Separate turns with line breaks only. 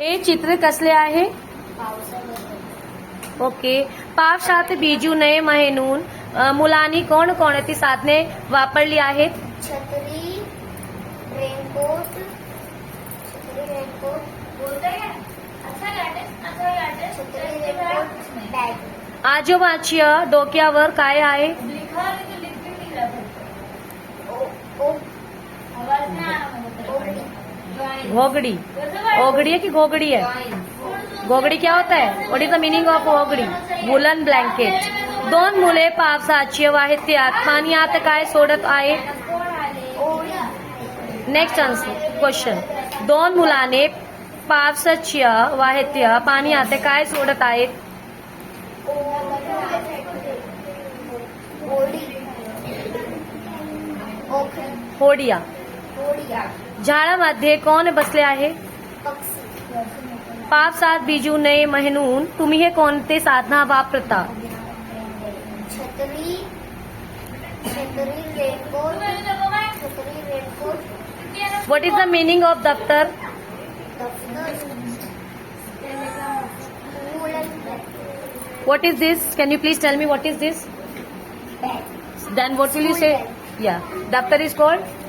हे चित्र कसले आहे? ओके. पावसात भिजू नये म्हणून मुलांनी कोणकोणती साधने वापरली आहेत?
छत्री रेनकोट छत्री रेनकोट छत्री रेनकोट बॅग
आजोबाच्या डोक्यावर काय आहे? घोगड़ी। ओगड़ी है कि घोगड़ी है? घोगड़ी क्या होता है? What is the meaning of ogadi woollen blanket. दोन मुले पावसाची वाहत्यात पाण्यात काय सोडत
ओळी
नेक्स्ट आन्सर क्वेश्चन दोन मुलाने पावसाच्या वाहत्या पाण्यात काय सोडत आहेत। होडिया। झाडामध्ये कोण बसले आहे?
पक्षी
पावसात भिजू नये म्हणून तुम्ही हे कोणते साधना वापरता what is the meaning of दफ्तर
दफ्तर
what is this can you please tell me what is this what will you say? Yeah. Daftar is called?